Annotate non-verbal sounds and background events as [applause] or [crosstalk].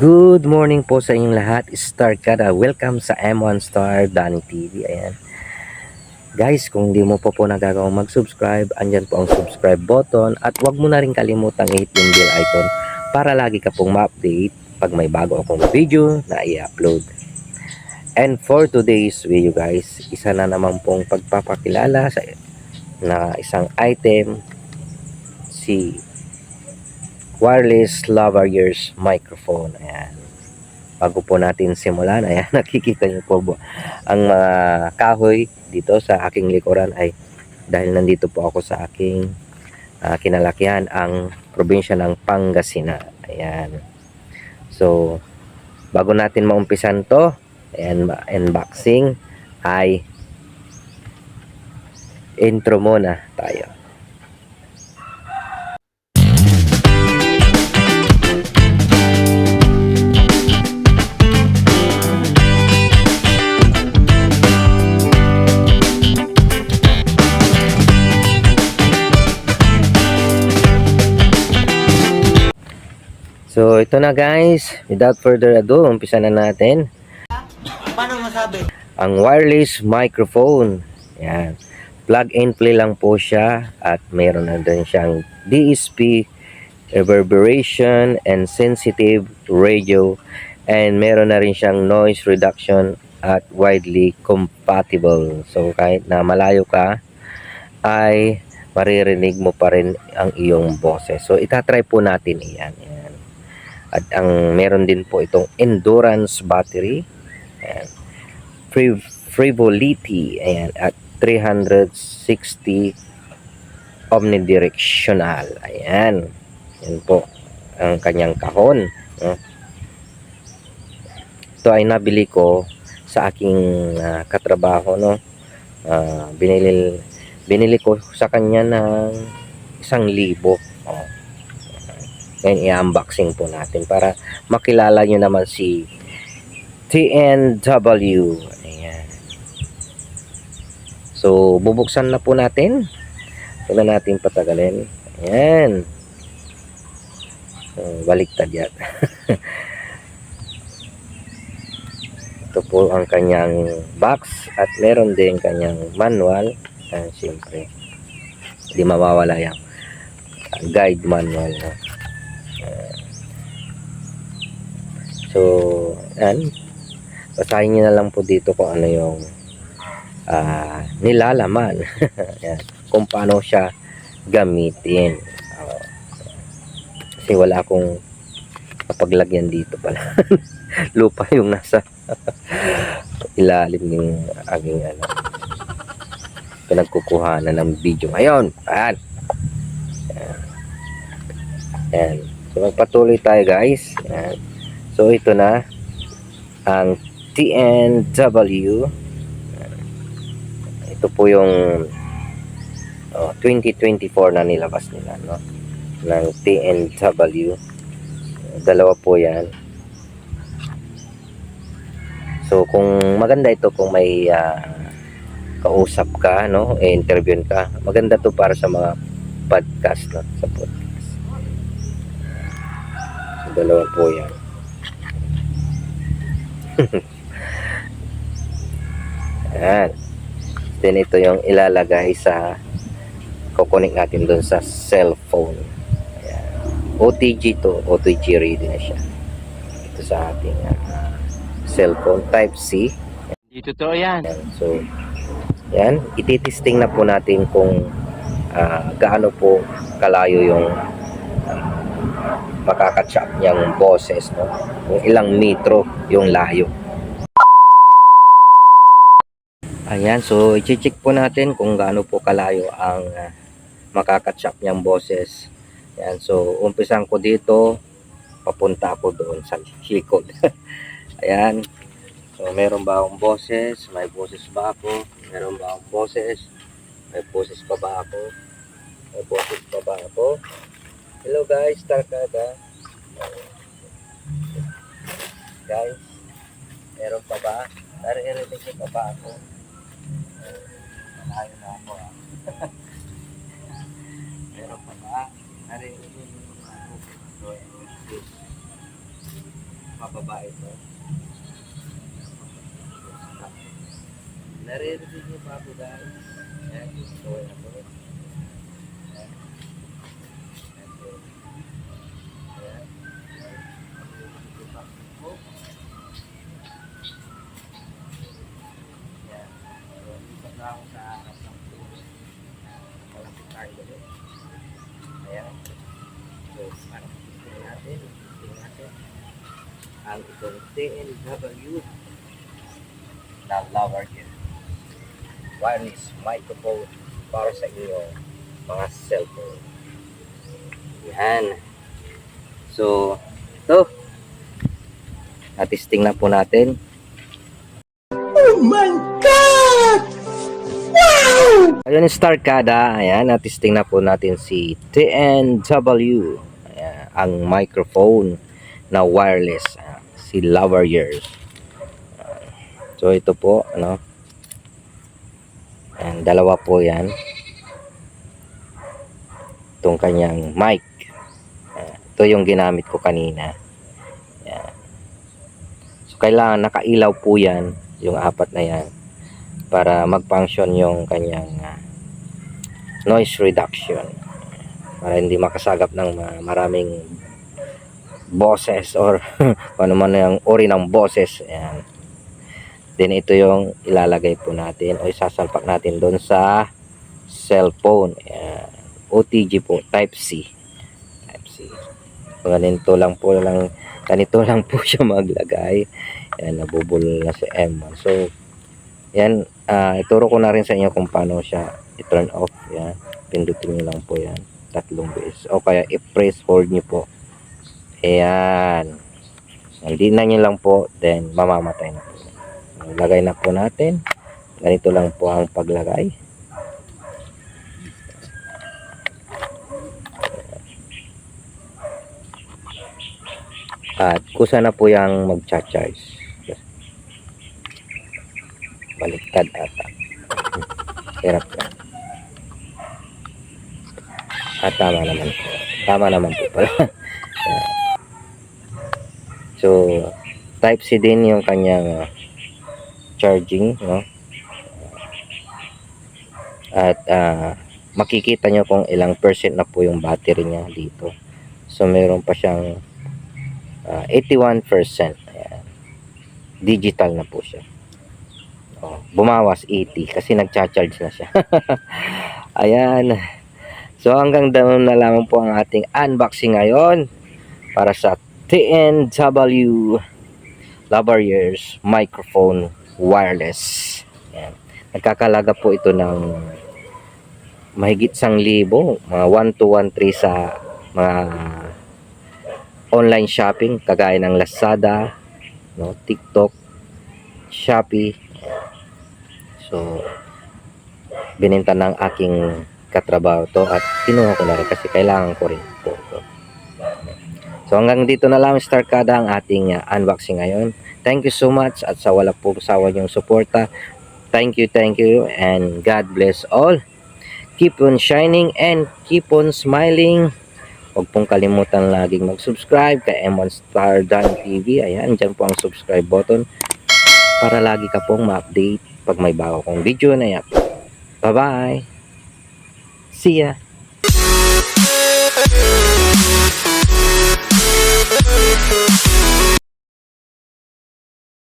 Good morning po sa inyong lahat. Star Kada. Welcome sa M1 Star Danny TV. Ayan. Guys, kung hindi mo po po nagagawang mag-subscribe, andyan po ang subscribe button at huwag mo na rin kalimutang i-hit yung bell icon para lagi ka pong ma-update pag may bago akong video na i-upload. And for today's video guys, isa na naman pong pagpapakilala sa na isang item si wireless lavaliers microphone. Ayan. Bago po natin simulan, ayan, [laughs] nakikita niyo po ba ang mga kahoy dito sa aking likuran ay dahil nandito po ako sa aking ah, kinalakihan ang probinsya ng Pangasinan. Ayan. So, bago natin maumpisan to, ayan, unboxing, ay intro muna tayo. So, ito na guys. Without further ado, umpisa na natin. Paano masabi? Ang wireless microphone. Yan. Plug and play lang po siya at mayroon na din siyang DSP, reverberation, and sensitive radio. And meron na rin siyang noise reduction at widely compatible. So kahit na malayo ka, ay maririnig mo pa rin ang iyong boses. So itatry po natin iyan. At ang meron din po itong endurance battery. Ayan. Friv- frivolity. Ayan. At 360 omnidirectional. Ayan. Yan po ang kanyang kahon. Ito ay nabili ko sa aking ah, katrabaho. No? Ah, binili, binili ko sa kanya ng isang libo. Oh. Ngayon i-unboxing po natin para makilala nyo naman si TNW. Ayan. So, bubuksan na po natin. Huwag na natin patagalin. Ayan. So, baliktad yan. [laughs] Ito po ang kanyang box at meron din kanyang manual. Ayan, siyempre. Hindi mawawala yan. Guide manual. No? So, yan. Basahin nyo na lang po dito kung ano yung ah, nilalaman. [laughs] yan. Kung paano siya gamitin. Oo. kasi wala akong kapaglagyan dito pala. [laughs] Lupa yung nasa [laughs] ilalim ng aking ano pinagkukuhanan ng video ngayon. Ayan. Ayan. So, magpatuloy tayo guys. Ayan. So ito na ang TNW. Ito po yung oh, 2024 na nilabas nila no ng TNW. Dalawa po 'yan. So kung maganda ito kung may ah, kausap ka no, eh, interview ka. Maganda to para sa mga podcast no, sa podcast. So, dalawa po 'yan. Ayan. Then ito yung ilalagay sa kukunik natin doon sa cellphone. Ayan. OTG to, OTG ready na siya. Ito sa ating ah, cellphone type C. Di totoo yan. Ayan. So, yan. Ititesting na po natin kung ah, gaano po kalayo yung uh, makakatchap niyang boses. No? Kung ilang metro yung layo. Ayan, so i-check po natin kung gaano po kalayo ang uh, makakatchap niyang boses. Ayan, so umpisan ko dito, papunta ako doon sa likod. [laughs] Ayan, so meron ba akong boses? May boses ba ako? Meron ba akong boses? May boses pa ba ako? May boses pa ba ako? Hello guys, Tarkada. Guys, meron pa ba? Naririnig niyo pa ba ako? Malayo na ako ah. [laughs] Meron pa ba? Naririnig niyo pa ako? mababa ito. Naririnig niyo pa po guys. Ayan, gusto ko na. Itong TNW na lower gear. Wireless microphone para sa inyo mga cellphone. Yan. So, ito. Natisting na po natin. Ayun yung start kada. Ayan, natisting na po natin si TNW. Ayan, ang microphone na wireless. Si Lavalier. So ito po, ano. Ayan, dalawa po yan. Itong kanyang mic. Ito yung ginamit ko kanina. Ayan. So kailangan nakailaw po yan, yung apat na yan para mag-function yung kanyang ah, noise reduction para hindi makasagap ng ma- maraming boses or [laughs] ano man yung uri ng boses ayan then ito yung ilalagay po natin o isasalpak natin doon sa cellphone ayan. OTG po type C type C so, ganito lang po lang ganito [laughs] lang po siya maglagay ayan nabubulol na si M1 so yan, ah, ituro ko na rin sa inyo kung paano siya i-turn off. Yan, pindutin nyo lang po yan. Tatlong beses. O kaya i-press hold nyo po. Ayan. Na nyo lang po, then mamamatay na po. Lagay na po natin. Ganito lang po ang paglagay. At kusa na po yung mag-charge. Baliktad ata. Hirap ka. At tama naman. Tama naman po pala. [laughs] so, type C din yung kanyang uh, charging, no? At uh, makikita nyo kung ilang percent na po yung battery niya dito. So, meron pa siyang uh, 81%. Ayan. Digital na po siya. Oh, bumawas 80 kasi nagcha-charge na siya. [laughs] Ayan. So hanggang doon na lamang po ang ating unboxing ngayon para sa TNW Lavaliers microphone wireless. Ayan. Nagkakalaga po ito ng mahigit sang libo, mga 1 to 1 3 sa mga online shopping kagaya ng Lazada, no, TikTok, Shopee, So, bininta ng aking katrabaho to at kinuha ko na rin kasi kailangan ko rin po. So, hanggang dito na lang Star Kada ang ating uh, unboxing ngayon. Thank you so much at sa wala pong sawa niyong suporta. Thank you, thank you, and God bless all. Keep on shining and keep on smiling. Huwag pong kalimutan laging mag-subscribe kay M1 Star Dan TV. Ayan, dyan po ang subscribe button para lagi ka pong ma-update pag may bago kong video na yan. Bye-bye! See ya!